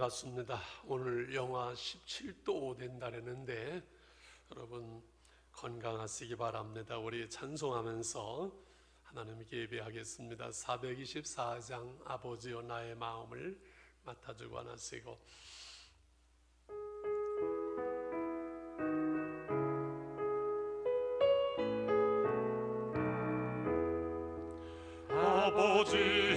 맞습니다. 오늘 영하 17도 된다는데 여러분 건강하시기 바랍니다. 우리 찬송하면서 하나님께 예배하겠습니다. 424장 아버지여 나의 마음을 맡아주고 하나시고 아버지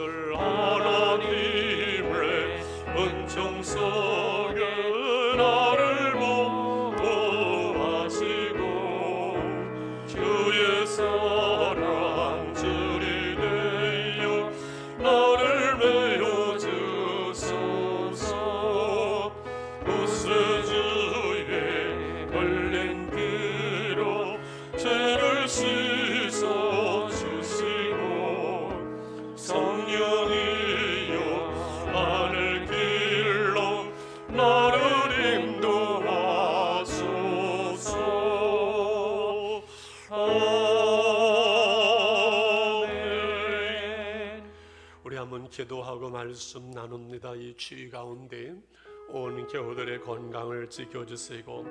3절 말씀 나눕니다 이 추위 가운데 온 교우들의 건강을 지켜주시고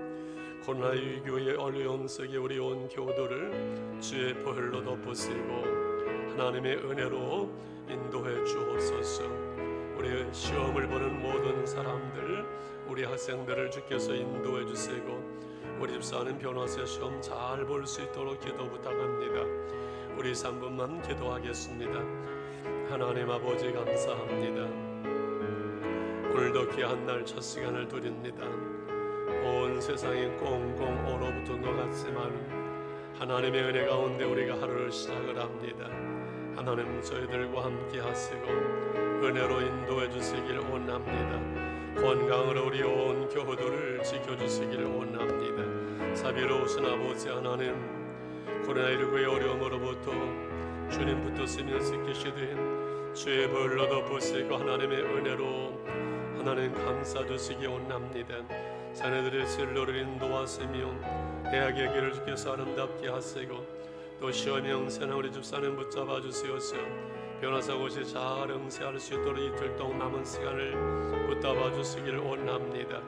코로나19의 어려움 속에 우리 온 교우들을 주의 보혈로 덮으시고 하나님의 은혜로 인도해 주옵소서. 우리 시험을 보는 모든 사람들, 우리 학생들을 주께서 인도해 주시고 우리 집사는 변호사 시험 잘 볼 수 있도록 기도 부탁합니다. 우리 3분만 기도하겠습니다. 하나님 아버지 감사합니다. 오늘도 귀한 날 첫 시간을 드립니다. 온 세상이 꽁꽁 얼어붙은 것 같지만 하나님의 은혜 가운데 우리가 하루를 시작을 합니다. 하나님 저희들과 함께 하시고 은혜로 인도해 주시길 원합니다. 건강으로 우리 온 교우들을 지켜주시길 원합니다. 자비로우신 아버지 하나님 코로나19의 어려움으로부터 주님 붙드시며 지키시되 주의 벌로 덮으시고 하나님의 은혜로 하나님 감싸 주시기 원합니다. 자녀들의 진로를 인도하시며 대학의 길을 주께서 아름답게 하시고 또 시험의 응세나 우리 집사님 붙잡아 주시옵소서 변호사 곳이 잘 응세할 수 있도록 이틀 동안 남은 시간을 붙잡아 주시기를 원합니다.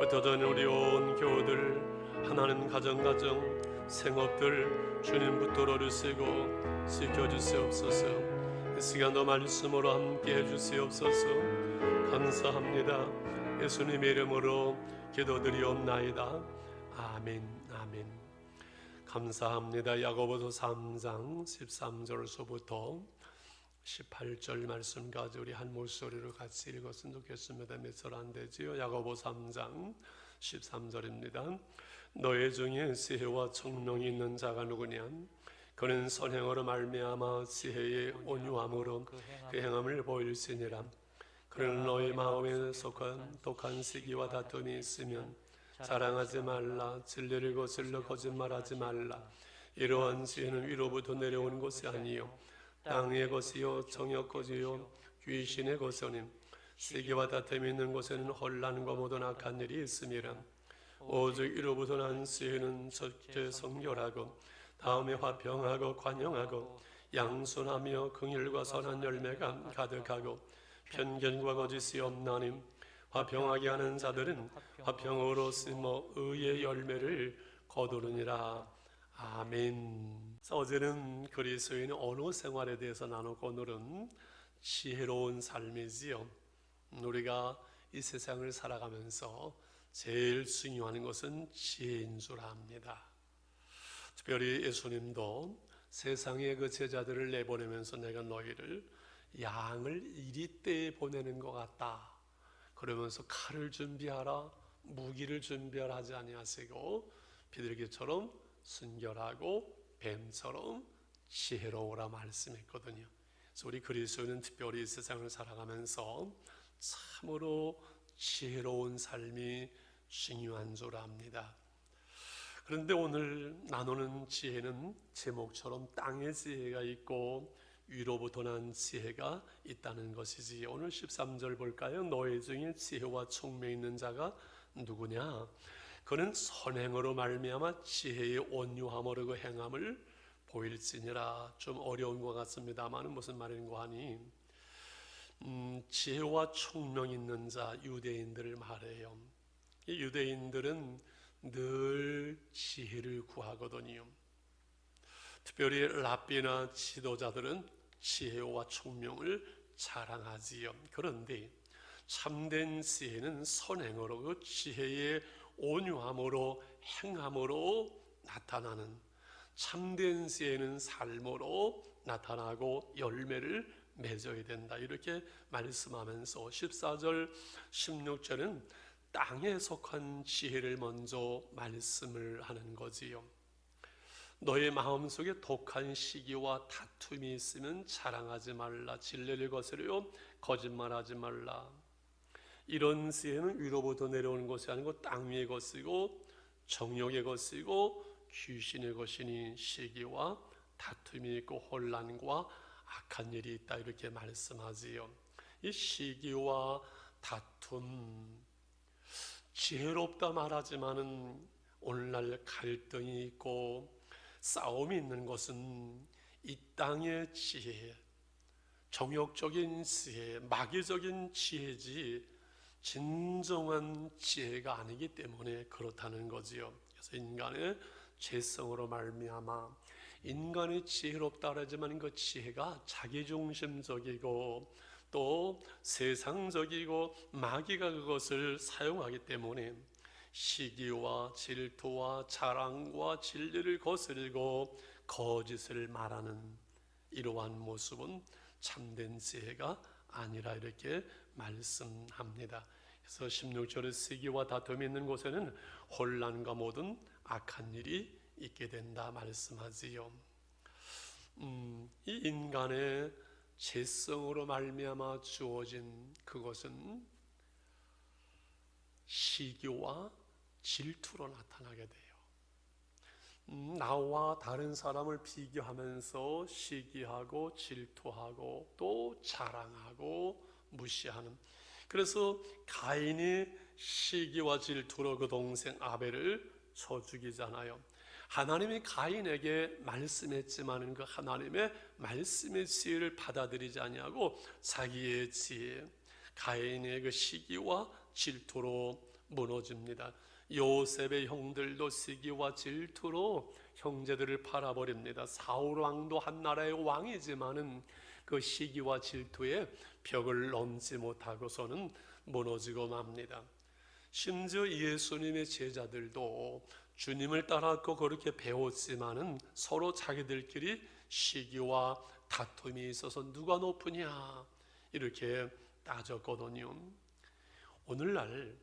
어떠든 우리 온 교우들 하나님 가정가정 생업들 주님 붙들어 주시고 지켜 주시옵소서. 이 시간도 말씀으로 함께 해 주시옵소서. 감사합니다. 예수님의 이름으로 기도드리옵나이다. 아멘 아멘. 감사합니다. 야고보서 3장 13절서부터 18절 말씀까지 우리 한 목소리로 같이 읽었으면 좋겠습니다. 몇 절 안 되지요? 야고보 3장 13절입니다 너희 중에 지혜와 청명이 있는 자가 누구냐? 그는 선행으로 말미암아 지혜의 온유함으로 그 행함을 보일지니라. 그는 너희 마음에 속한 독한 시기와 다툼이 있으면 자랑하지 말라 진리를 거슬러 거짓말하지 말라. 이러한 지혜는 위로부터 내려온 것이 아니요. 땅의 것이요 정욕 것이요 귀신의 것이오니 시기와 다툼이 있는 곳에는 혼란과 모든 악한 일이 있음이라 오직 이로부터 난 지혜는 첫째 성결하고 다음에 화평하고 관용하고 양순하며 긍휼과 선한 열매가 가득하고 편견과 거짓이 없나님 화평하게 하는 자들은 화평으로 심어 의의 열매를 거두느니라. 아멘. 어제는 그리스도인의 언어 생활에 대해서 나누고 오늘은 지혜로운 삶이지요. 우리가 이 세상을 살아가면서 제일 중요한 것은 지혜인 줄 압니다 특별히 예수님도 세상의 그 제자들을 내보내면서 내가 너희를 양을 이리 때에 보내는 것 같다. 그러면서 칼을 준비하라, 무기를 준비하라 하지 아니하시고 비둘기처럼 순결하고 뱀처럼 지혜로우라 말씀했거든요. 그래서 우리 그리스도는 특별히 이 세상을 살아가면서 참으로 지혜로운 삶이 중요한 줄 압니다. 그런데 오늘 나누는 지혜는 제목처럼 땅의 지혜가 있고 위로부터 난 지혜가 있다는 것이지. 오늘 13절 볼까요? 너희 중에 지혜와 총명 있는 자가 누구냐? 그는 선행으로 말미암아 지혜의 온유함으로 그 행함을 보일지니라. 좀 어려운 것 같습니다만 무슨 말인고 하니 음, 지혜와 총명 있는 자 유대인들을 말해요. 이 유대인들은 늘 지혜를 구하거든요. 특별히 랍비나 지도자들은 지혜와 총명을 자랑하지요. 그런데 참된 지혜는 선행으로 그 지혜의 온유함으로 행함으로 나타나는 참된 지혜는 삶으로 나타나고 열매를 맺어야 된다. 이렇게 말씀하면서 14절 16절은 땅에 속한 지혜를 먼저 말씀을 하는 거지요. 너의 마음속에 독한 시기와 다툼이 있으면 자랑하지 말라. 진리를 거스려 거짓말하지 말라. 이런 지혜는 위로부터 내려오는 것이 아니고 땅 위의 것이고 정욕의 것이고 귀신의 것이니 시기와 다툼이 있고 혼란과 악한 일이 있다 이렇게 말씀하지요. 이 시기와 다툼 지혜롭다 말하지만은 오늘날 갈등이 있고 싸움이 있는 것은 이 땅의 지혜, 정욕적인 지혜, 마귀적인 지혜지 진정한 지혜가 아니기 때문에 그렇다는 거지요. 그래서 인간의 죄성으로 말미암아 인간이 지혜롭다 하지만 그 지혜가 자기중심적이고 또 세상적이고 마귀가 그것을 사용하기 때문에 시기와 질투와 자랑과 진리를 거스르고 거짓을 말하는 이러한 모습은 참된 지혜가 아니라 이렇게 말씀합니다. 그래서 16절의 시기와 다툼이 있는 곳에는 혼란과 모든 악한 일이 있게 된다 말씀하지요. 음, 이 인간의 죄성으로 말미암아 주어진 그것은 시기와 질투로 나타나게 돼요. 음, 나와 다른 사람을 비교하면서 시기하고 질투하고 또 자랑하고 무시하는. 그래서 가인이 시기와 질투로 그 동생 아벨을 쳐 죽이잖아요. 하나님이 가인에게 말씀했지만 그 하나님의 말씀의 지혜를 받아들이지 아니하고 자기의 지혜, 가인의 그 시기와 질투로 무너집니다. 요셉의 형들도 시기와 질투로 형제들을 팔아버립니다. 사울 왕도 한 나라의 왕이지만은 그 시기와 질투에 벽을 넘지 못하고서는 무너지고 맙니다. 심지어 예수님의 제자들도 주님을 따랐고 그렇게 배웠지만은 서로 자기들끼리 시기와 다툼이 있어서 누가 높으냐 이렇게 따졌거든요. 오늘날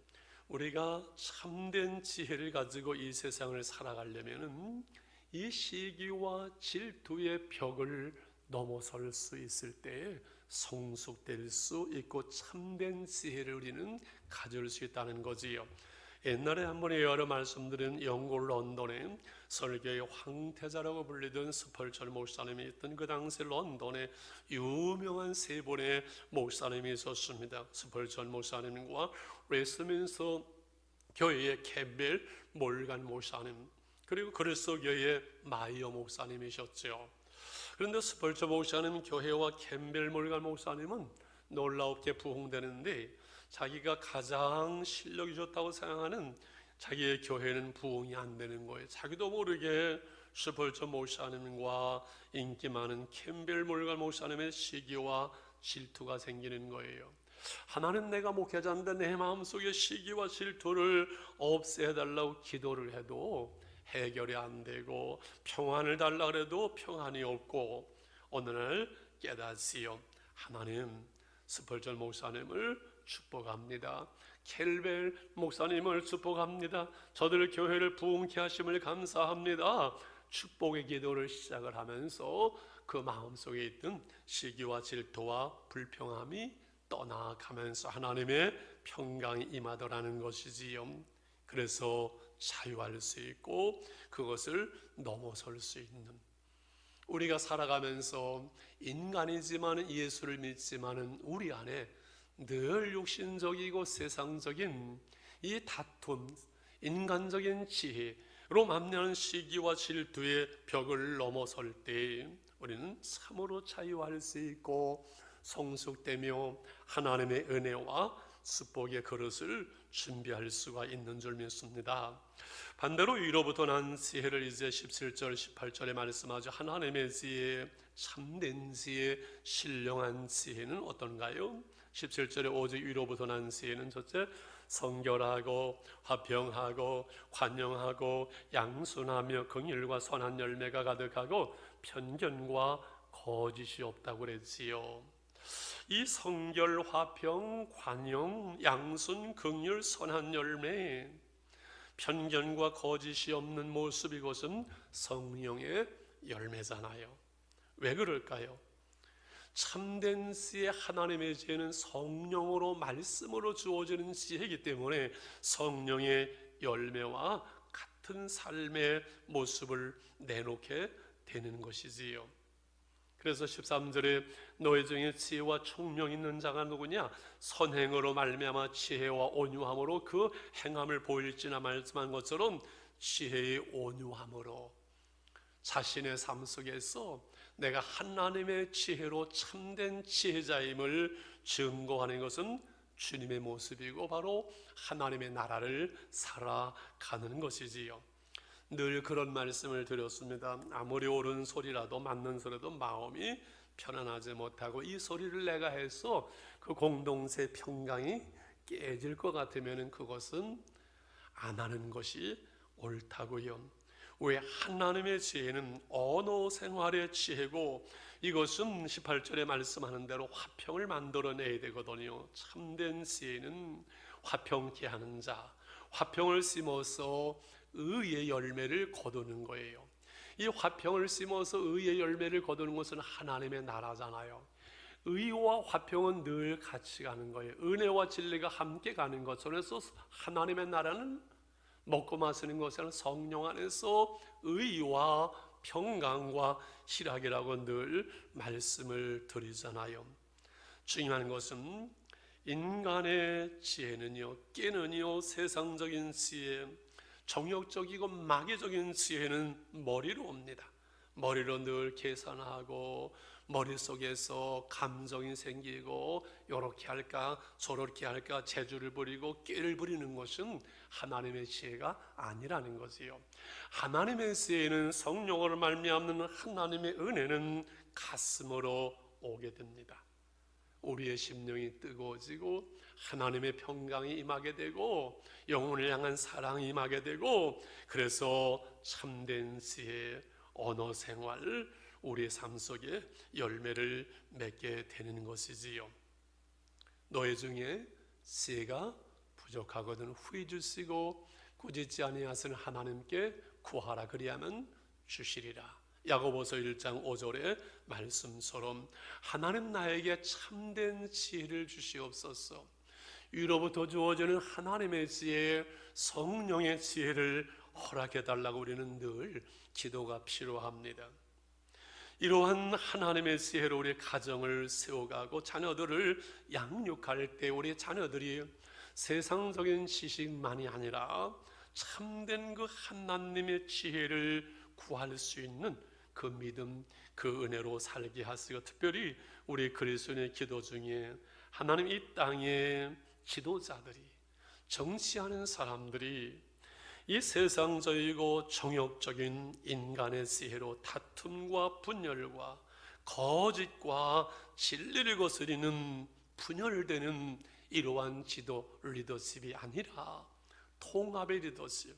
우리가 참된 지혜를 가지고 이 세상을 살아가려면은 이 시기와 질투의 벽을 넘어설 수 있을 때에 성숙될 수 있고 참된 지혜를 우리는 가질 수 있다는 거지요. 옛날에 한 번에 여러 말씀드린 영국 런던에 설교의 황태자라고 불리던 스펄철 목사님이 있던 그 당시 런던에 유명한 세 분의 목사님이 있었습니다. 스펄철 목사님과 웨스민서 교회의 캠벨 몰간 목사님 그리고 그리스도 교회의 마이어 목사님이셨죠. 그런데 스펄처 목사님 교회와 캠벨 몰간 목사님은 놀라웁게 부흥되는데 자기가 가장 실력이 좋다고 생각하는 자기의 교회는 부흥이 안 되는 거예요. 자기도 모르게 슈펄처 목사님과 인기 많은 캠벨 몰갈 목사님의 시기와 질투가 생기는 거예요. 하나는 내가 목회자인데 내 마음속에 시기와 질투를 없애달라고 기도를 해도 해결이 안 되고 평안을 달라 그래도 평안이 없고 오늘 깨닫지요. 하나님 스펄전 목사님을 축복합니다. 켈벨 목사님을 축복합니다. 저들 교회를 부흥케 하심을 감사합니다. 축복의 기도를 시작을 하면서 그 마음속에 있던 시기와 질투와 불평함이 떠나가면서 하나님의 평강이 임하더라는 것이지요. 그래서 자유할 수 있고 그것을 넘어설 수 있는 우리가 살아가면서 인간이지만 예수를 믿지만은 우리 안에 늘 육신적이고 세상적인 이 다툼, 인간적인 지혜로 만나는 시기와 질투의 벽을 넘어설 때 우리는 참으로 자유할 수 있고 성숙되며 하나님의 은혜와 축복의 그릇을 준비할 수가 있는 줄 믿습니다. 반대로 위로부터 난 지혜를 이제 17절 18절에 말씀하죠. 하나님의 지혜, 참된 지혜, 신령한 지혜는 어떤가요? 17절에 오직 위로부터 난 지혜는 첫째 성결하고 화평하고 관용하고 양순하며 긍휼과 선한 열매가 가득하고 편견과 거짓이 없다고 그랬지요. 이 성결, 화평, 관용, 양순, 긍휼, 선한 열매, 편견과 거짓이 없는 모습 이것은 성령의 열매잖아요. 왜 그럴까요? 참된 지혜 하나님의 지혜는 성령으로 말씀으로 주어지는 지혜이기 때문에 성령의 열매와 같은 삶의 모습을 내놓게 되는 것이지요. 그래서 13절에 너희 중에 지혜와 총명 있는 자가 누구냐 선행으로 말미암아 지혜와 온유함으로 그 행함을 보일지나 말씀한 것처럼 지혜의 온유함으로 자신의 삶 속에서 내가 하나님의 지혜로 참된 지혜자임을 증거하는 것은 주님의 모습이고 바로 하나님의 나라를 살아가는 것이지요. 늘 그런 말씀을 드렸습니다. 아무리 옳은 소리라도 맞는 소리도 마음이 편안하지 못하고 이 소리를 내가 해서 그 공동체 평강이 깨질 것 같으면 그것은 안 하는 것이 옳다고요. 왜 하나님의 지혜는 언어 생활의 지혜고 이것은 18절에 말씀하는 대로 화평을 만들어내야 되거든요. 참된 지혜는 화평케 하는 자, 화평을 심어서 의의 열매를 거두는 거예요. 이 화평을 심어서 의의 열매를 거두는 것은 하나님의 나라잖아요. 의와 화평은 늘 같이 가는 거예요. 은혜와 진리가 함께 가는 것처럼 해서 하나님의 나라는 먹고 마시는 것은 성령 안에서 의와 평강과 희락이라고 늘 말씀을 드리잖아요. 중요한 것은 인간의 지혜는요, 깨는요, 세상적인 지혜, 정욕적이고 마귀적인 지혜는 머리로 옵니다. 머리로 늘 계산하고 머릿속에서 감정이 생기고 요렇게 할까 저렇게 할까 재주를 부리고 깨를 부리는 것은 하나님의 지혜가 아니라는 것이요. 하나님의 지혜는 성령으로 말미암는 하나님의 은혜는 가슴으로 오게 됩니다. 우리의 심령이 뜨거워지고 하나님의 평강이 임하게 되고 영혼을 향한 사랑이 임하게 되고 그래서 참된 지혜 언어 생활 우리의 삶 속에 열매를 맺게 되는 것이지요. 너희 중에 지혜가 부족하거든 후히 주시고 꾸짖지 아니하시는 하나님께 구하라 그리하면 주시리라. 야고보서 1장 5절의 말씀처럼 하나님 나에게 참된 지혜를 주시옵소서. 위로부터 주어지는 하나님의 지혜, 성령의 지혜를 허락해 달라고 우리는 늘 기도가 필요합니다. 이러한 하나님의 지혜로 우리 가정을 세워가고 자녀들을 양육할 때 우리 자녀들이 세상적인 지식만이 아니라 참된 그 하나님의 지혜를 구할 수 있는 그 믿음, 그 은혜로 살게 하시고 특별히 우리 그리스도의 기도 중에 하나님 이 땅에 지도자들이 정치하는 사람들이 이 세상적이고 정욕적인 인간의 지혜로 다툼과 분열과 거짓과 진리를 거스리는 분열되는 이러한 지도 리더십이 아니라 통합의 리더십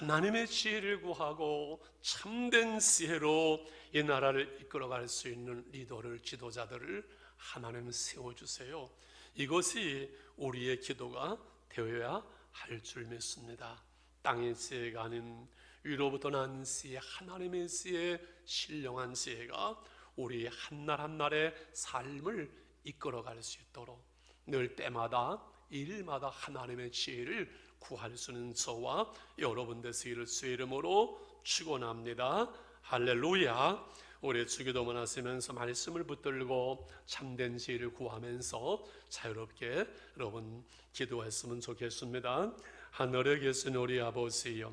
하나님의 지혜를 구하고 참된 지혜로 이 나라를 이끌어갈 수 있는 리더를 지도자들을 하나님 세워주세요. 이것이 우리의 기도가 되어야 할 줄 믿습니다. 땅의 지혜가 아닌 위로부터 난 지혜, 하나님의 지혜, 신령한 지혜가 우리 한날 한날의 삶을 이끌어갈 수 있도록 늘 때마다 일마다 하나님의 지혜를 구할 수 있는 저와 여러분 되시기를 주 이름으로 축원합니다. 할렐루야. 올해 주기도문 하시면서 말씀을 붙들고 참된 지혜를 구하면서 자유롭게 여러분 기도했으면 좋겠습니다. 하늘에 계신 우리 아버지여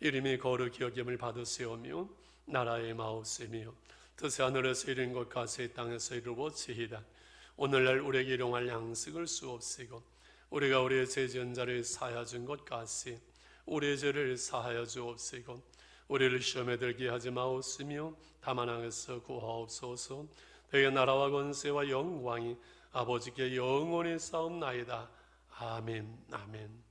이름이 거룩히 여김을 받으시오며 나라의 마우스이며 뜻이 하늘에서 이룬 것 같이 이 땅에서 이루어지이다. 오늘날 우리에게 일용할 양식을 수없이고 우리가 우리의 죄지은 자를 사하여 준 것 같이 우리의 죄를 사하여 주옵시고 우리를 시험에 들게 하지 마옵시며 다만 악에서 구하옵소서. 되게 나라와 권세와 영광이 아버지께 영원히 싸움나이다. 아멘 아멘